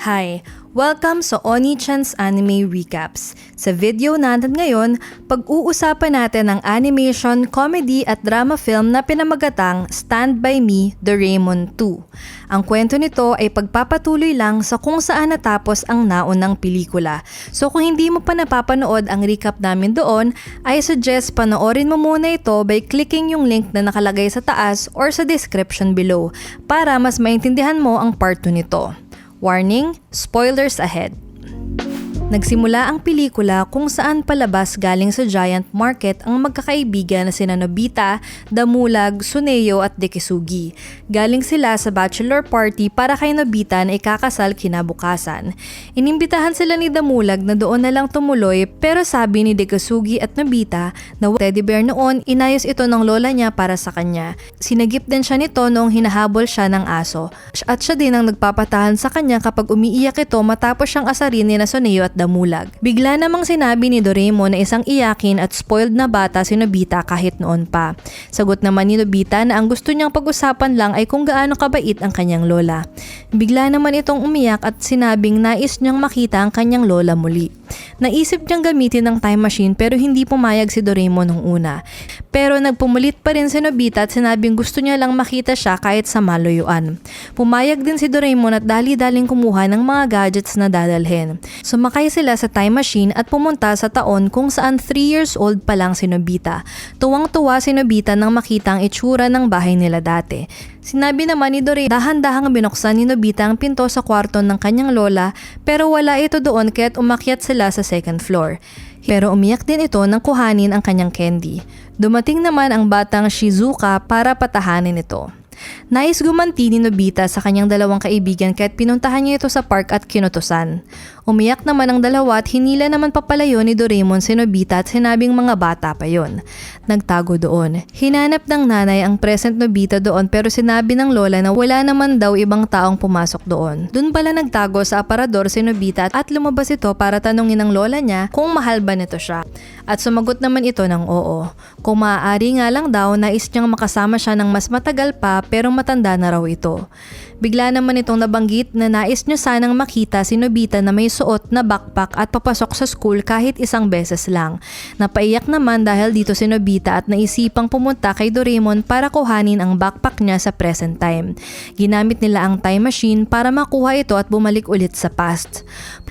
Hi! Welcome sa Oni-chan's Anime Recaps. Sa video natin ngayon, pag-uusapan natin ang animation, comedy at drama film na pinamagatang Stand By Me, Doraemon 2. Ang kwento nito ay pagpapatuloy lang sa kung saan natapos ang naunang pelikula. So kung hindi mo pa napapanood ang recap namin doon, I suggest panoorin mo muna ito by clicking yung link na nakalagay sa taas or sa description below para mas maintindihan mo ang part 2 nito. Warning, spoilers ahead. Nagsimula ang pelikula kung saan palabas galing sa Giant Market ang magkakaibigan na sina Nobita, Damulag, Suneo at Dekisugi. Galing sila sa bachelor party para kay Nobita na ikakasal kinabukasan. Inimbitahan sila ni Damulag na doon na lang tumuloy pero sabi ni Dekisugi at Nobita na teddy bear noon inayos ito ng lola niya para sa kanya. Sinagip din siya nito noong hinahabol siya ng aso at siya din ang nagpapatahan sa kanya kapag umiiyak ito matapos siyang asarin ni na Suneo at Damulag. Bigla namang sinabi ni Doraemon na isang iyakin at spoiled na bata si Nobita kahit noon pa. Sagot naman ni Nobita na ang gusto niyang pag-usapan lang ay kung gaano kabait ang kanyang lola. Bigla naman itong umiyak at sinabing nais niyang makita ang kanyang lola muli. Naisip niyang gamitin ng time machine pero hindi pumayag si Doraemon nung una. Pero nagpumulit pa rin si Nobita at sinabing gusto niya lang makita siya kahit sa malayuan. Pumayag din si Doraemon at dali-daling kumuha ng mga gadgets na dadalhin. Sumakay sila sa time machine at pumunta sa taon kung saan 3 years old pa lang si Nobita. Tuwang-tuwa si Nobita nang makita ang itsura ng bahay nila dati. Sinabi naman ni Dore, dahan-dahang binuksan ni Nobita ang pinto sa kwarto ng kanyang lola pero wala ito doon kaya't umakyat sila sa second floor. Pero umiyak din ito nang kuhanin ang kanyang candy. Dumating naman ang batang Shizuka para patahanin ito. Nais gumanti ni Nobita sa kanyang dalawang kaibigan kaya't pinuntahan niya ito sa park at kinutusan. Umiyak naman ang dalawa at hinila naman papalayo ni Doraemon si Nobita at sinabing mga bata pa yon. Nagtago doon. Hinanap ng nanay ang present Nobita doon pero sinabi ng lola na wala naman daw ibang taong pumasok doon. Doon pala nagtago sa aparador si Nobita at lumabas ito para tanungin ng lola niya kung mahal ba nito siya. At sumagot naman ito ng oo. Kung maaari nga lang daw, nais niyang makasama siya ng mas matagal pa pero matanda na raw ito. Bigla naman itong nabanggit na nais niya sanang makita si Nobita na may suot na backpack at papasok sa school kahit isang beses lang. Napaiyak naman dahil dito si Nobita at naisipang pumunta kay Doraemon para kuhanin ang backpack niya sa present time. Ginamit nila ang time machine para makuha ito at bumalik ulit sa past.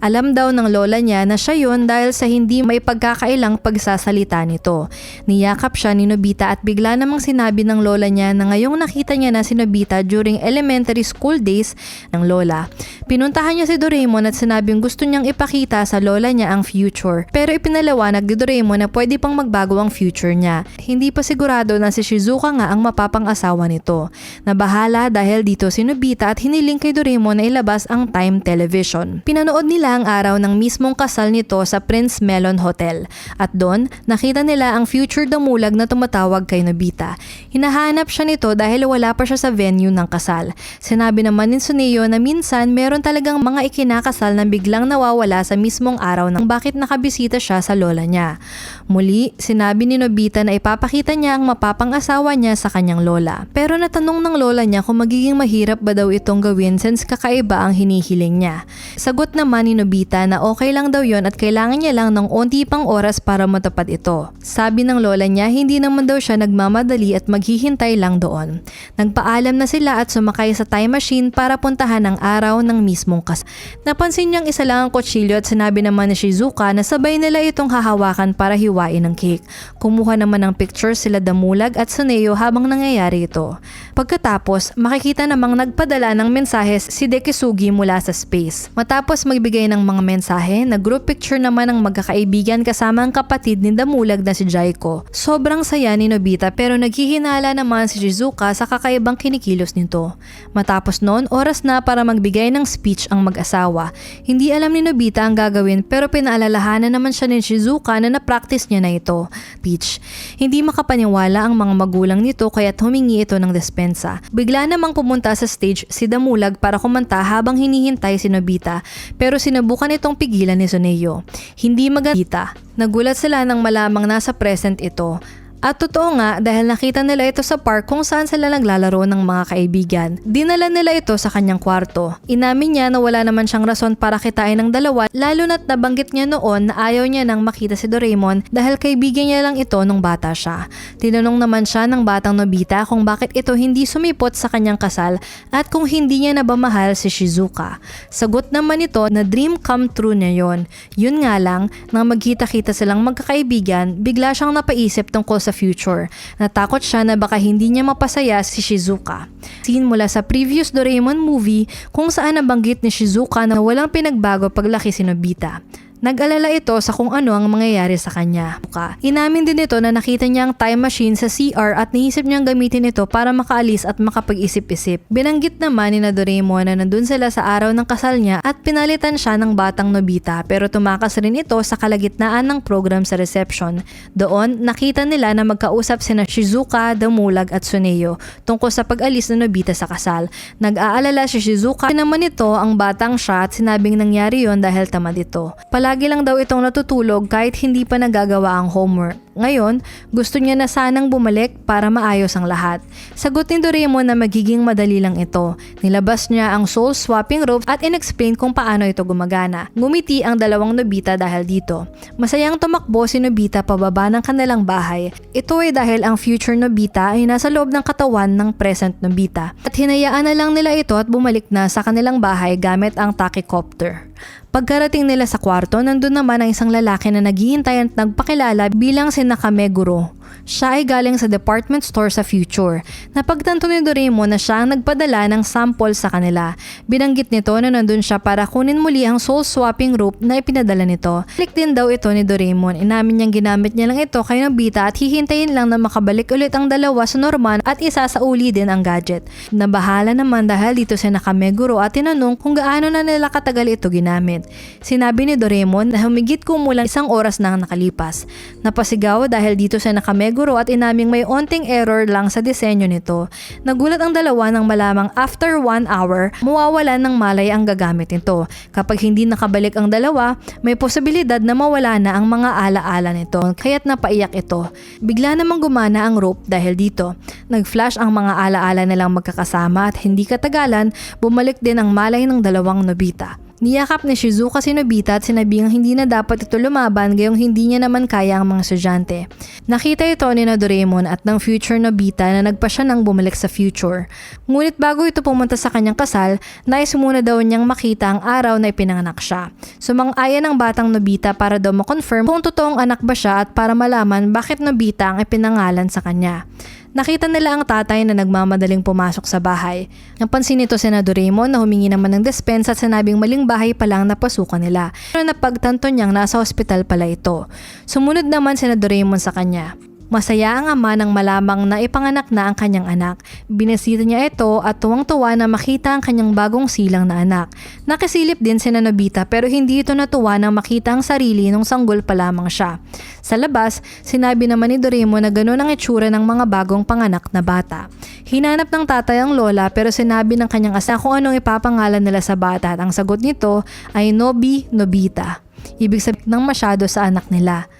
Alam daw ng lola niya na siya yon dahil sa hindi may pagkakailang pagsasalita nito. Niyakap siya ni Nobita at bigla namang sinabi ng lola niya na ngayong nakita niya na si Nobita during elementary school days ng lola. Pinuntahan niya si Doraemon at sinabing gusto niyang ipakita sa lola niya ang future. Pero ipinalawanag ni Doraemon na pwede pang magbago ang future niya. Hindi pa sigurado na si Shizuka nga ang mapapang-asawa nito. Nabahala dahil dito si Nobita at hiniling kay Doraemon na ilabas ang time television. Pinanood nila ang araw ng mismong kasal nito sa Prince Melon Hotel. At doon, nakita nila ang future damulag na tumatawag kay Nobita. Hinahanap siya nito dahil wala pa siya sa venue ng kasal. Sinabi naman ni Suneo na minsan meron talagang mga ikinakasal na biglang nawawala sa mismong araw ng bakit nakabisita siya sa lola niya. Muli, sinabi ni Nobita na ipapakita niya ang mapapang-asawa niya sa kanyang lola. Pero natanong ng lola niya kung magiging mahirap ba daw itong gawin since kakaiba ang hinihiling niya. Sagot naman ni Nobita na okay lang daw yon at kailangan niya lang ng onti pang oras para matupad ito. Sabi ng lola niya hindi naman daw siya nagmamadali at maghihintay lang doon. Nagpaalam na sila at sumakay sa time machine para puntahan ang araw ng mismong kas. Napansin niyang isa lang ang kutsilyo at sinabi naman ni Shizuka na sabay nila itong hahawakan para hiwain ng cake. Kumuha naman ng picture sila Damulag at Suneo habang nangyayari ito. Pagkatapos, makikita namang nagpadala ng mensahe si Dekisugi mula sa space. Matapos magbigay ng mga mensahe, nag-group picture naman ng magkakaibigan kasama ang kapatid ni Damulag na si Jaiko. Sobrang saya ni Nobita pero naghihinala naman si Shizuka sa kakaibang kinikilos nito. Matapos noon, oras na para magbigay ng speech ang mag-asawa. Hindi alam ni Nobita ang gagawin pero pinaalalahanan naman siya ni Shizuka na na-practice niya na ito. Peach. Hindi makapaniwala ang mga magulang nito kaya't humingi ito ng dispensa. Bigla namang pumunta sa stage si Damulag para kumanta habang hinihintay si Nobita pero sinubukan itong pigilan ni Suneo. Hindi maganda. Nagulat sila nang malamang nasa present ito At totoo nga dahil nakita nila ito sa park kung saan sila naglalaro ng mga kaibigan. Dinala nila ito sa kanyang kwarto. Inamin niya na wala naman siyang rason para kitain ng dalawa lalo na't nabanggit niya noon na ayaw niya nang makita si Doraemon dahil kaibigan niya lang ito nung bata siya. Tinanong naman siya ng batang Nobita kung bakit ito hindi sumipot sa kanyang kasal at kung hindi niya na ba mahal si Shizuka. Sagot naman ito na dream come true niya yon. Yun nga lang, nang magkita-kita silang magkakaibigan, bigla siyang napaisip tungkol sa future. Natakot siya na baka hindi niya mapasaya si Shizuka. Scene mula sa previous Doraemon movie kung saan nabanggit ni Shizuka na walang pinagbago paglaki si Nobita. Nag-alala ito sa kung ano ang mangyayari sa kanya. Inamin din ito na nakita niya ang time machine sa CR at naisip niyang gamitin ito para makaalis at makapag-isip-isip. Binanggit naman ni na Doraemon na nandun sila sa araw ng kasal niya at pinalitan siya ng batang Nobita pero tumakas rin ito sa kalagitnaan ng program sa reception. Doon, nakita nila na magkausap sina Shizuka, Damulag at Suneo tungkol sa pag-alis ng Nobita sa kasal. Nag-aalala si Shizuka naman ito ang batang siya at sinabing nangyari yon dahil tamad ito. Palagi lang daw itong natutulog kahit hindi pa nagagawa ang homework. Ngayon, gusto niya na sanang bumalik para maayos ang lahat. Sagot ni Doraemon na magiging madali lang ito. Nilabas niya ang soul swapping rope at inexplain kung paano ito gumagana. Ngumiti ang dalawang Nobita dahil dito. Masayang tumakbo si Nobita pababa ng kanilang bahay. Ito ay dahil ang future Nobita ay nasa loob ng katawan ng present Nobita. At hinayaan na lang nila ito at bumalik na sa kanilang bahay gamit ang tachycopter. Pagkarating nila sa kwarto, nandun naman ang isang lalaki na naghihintay at nagpakilala bilang si Nakameguro. Siya ay galing sa department store sa Future. Napagtanto ni Doraemon na siya ang nagpadala ng sample sa kanila. Binanggit nito na nandun siya para kunin muli ang soul swapping rope na ipinadala nito. Balik din daw ito ni Doraemon. Inamin niyang ginamit niya lang ito kay Nobita at hihintayin lang na makabalik ulit ang dalawa sa normal at isa sa uli din ang gadget. Nabahala naman dahil dito si Nakameguro at tinanong kung gaano na nila katagal ito ginamit. Sinabi ni Doraemon na humigit kumulang isang oras na ang nakalipas. Napasigaw dahil dito sa Nakameguro at inaming may onting error lang sa disenyo nito. Nagulat ang dalawa nang malamang after one hour, mawawalan ng malay ang gagamit nito. Kapag hindi nakabalik ang dalawa, may posibilidad na mawala na ang mga alaala nito. Kaya't napaiyak ito. Bigla namang gumana ang rope dahil dito. Nag-flash ang mga alaala nilang magkakasama at hindi katagalan, bumalik din ang malay ng dalawang Nobita. Niyakap ni Shizuka si Nobita at sinabing hindi na dapat ito lumaban gayong hindi niya naman kaya ang mga estudyante. Nakita ito ni na Doraemon at ng future Nobita na nagpa siya nang bumalik sa future. Ngunit bago ito pumunta sa kanyang kasal, nais muna daw niyang makita ang araw na ipinanganak siya. Sumang-aya ng batang Nobita para daw makonfirm kung totoong anak ba siya at para malaman bakit Nobita ang ipinangalan sa kanya. Nakita nila ang tatay na nagmamadaling pumasok sa bahay. Napansin nito si na Doraemon na humingi naman ng despensa at sinabing maling bahay pa lang napasukan nila. Pero napagtanto niyang nasa ospital pala ito. Sumunod naman si na Doraemon sa kanya. Masaya ang ama nang malamang na ipanganak na ang kanyang anak. Binesita niya ito at tuwang-tuwa na makita ang kanyang bagong silang na anak. Nakasilip din si Nobita pero hindi ito natuwa nang makita ang sarili nung sanggol pa lamang siya. Sa labas, sinabi naman ni Doraemon na ganoon ang itsura ng mga bagong panganak na bata. Hinanap ng tatay ang lola pero sinabi ng kanyang asa kung anong ipapangalan nila sa bata at ang sagot nito ay Nobi Nobita. Ibig sabihin ng masyado sa anak nila.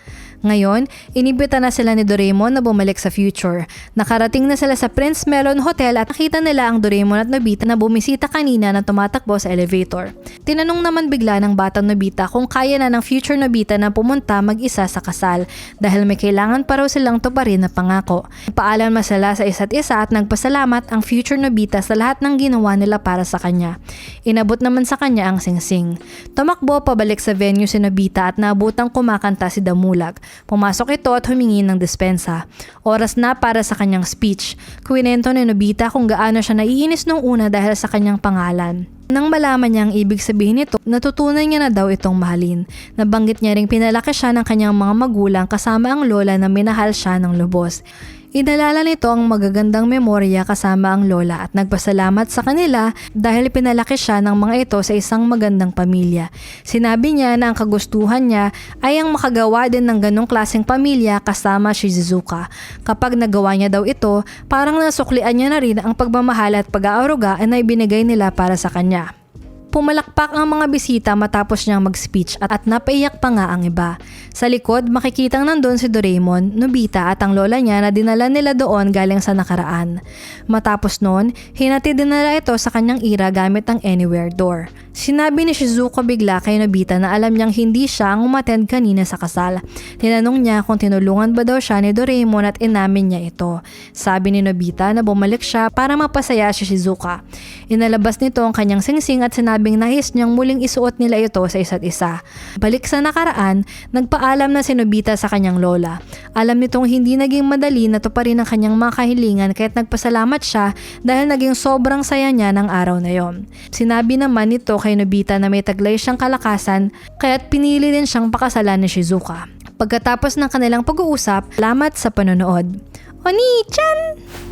Ngayon, inibita na sila ni Doraemon na bumalik sa future. Nakarating na sila sa Prince Melon Hotel at nakita nila ang Doraemon at Nobita na bumisita kanina na tumatakbo sa elevator. Tinanong naman bigla ng batang Nobita kung kaya na ng future Nobita na pumunta mag-isa sa kasal dahil may kailangan pa raw silang tuparin na pangako. Paalam masala sa isa't isa at nagpasalamat ang future Nobita sa lahat ng ginawa nila para sa kanya. Inabot naman sa kanya ang singsing. Tumakbo pabalik sa venue si Nobita at naabutang kumakanta si Damulag. Pumasok ito at humingi ng dispensa. Oras na para sa kanyang speech. Kuwinento ni Nobita kung gaano siya naiinis nung una dahil sa kanyang pangalan. Nang malaman niya ang ibig sabihin nito, natutunan niya na daw itong mahalin. Nabanggit niya ring pinalaki siya ng kanyang mga magulang kasama ang lola na minahal siya ng lubos. Inalala nito ang magagandang memorya kasama ang lola at nagpasalamat sa kanila dahil pinalaki siya ng mga ito sa isang magandang pamilya. Sinabi niya na ang kagustuhan niya ay ang makagawa din ng ganong klaseng pamilya kasama si Shizuka. Kapag nagawa niya daw ito, parang nasuklian niya na rin ang pagmamahal at pag-aaruga na ibinigay nila para sa kanya. Pumalakpak ang mga bisita matapos niyang mag-speech at, at napaiyak pa nga ang iba. Sa likod, makikitang nandun si Doraemon, Nobita at ang lola niya na dinala nila doon galing sa nakaraan. Matapos noon, hinatid din nila ito sa kanyang ira gamit ang anywhere door. Sinabi ni Shizuko bigla kay Nobita na alam niyang hindi siya ang umattend kanina sa kasal. Tinanong niya kung tinulungan ba daw siya ni Doraemon at inamin niya ito. Sabi ni Nobita na bumalik siya para mapasaya si Shizuka. Inalabas nito ang kanyang singsing at sinabing nais niyang muling isuot nila ito sa isa't isa. Balik sa nakaraan, nagpaalam na si Nobita sa kanyang lola. Alam nitong hindi naging madali na tuparin ang kanyang mga kahilingan kaya't nagpasalamat siya dahil naging sobrang saya niya ng araw na yon. Sinabi naman nito kay Nobita na may taglay siyang kalakasan kaya't pinili din siyang pakasalan ni Shizuka. Pagkatapos ng kanilang pag-uusap, salamat sa panonood. Oni-chan!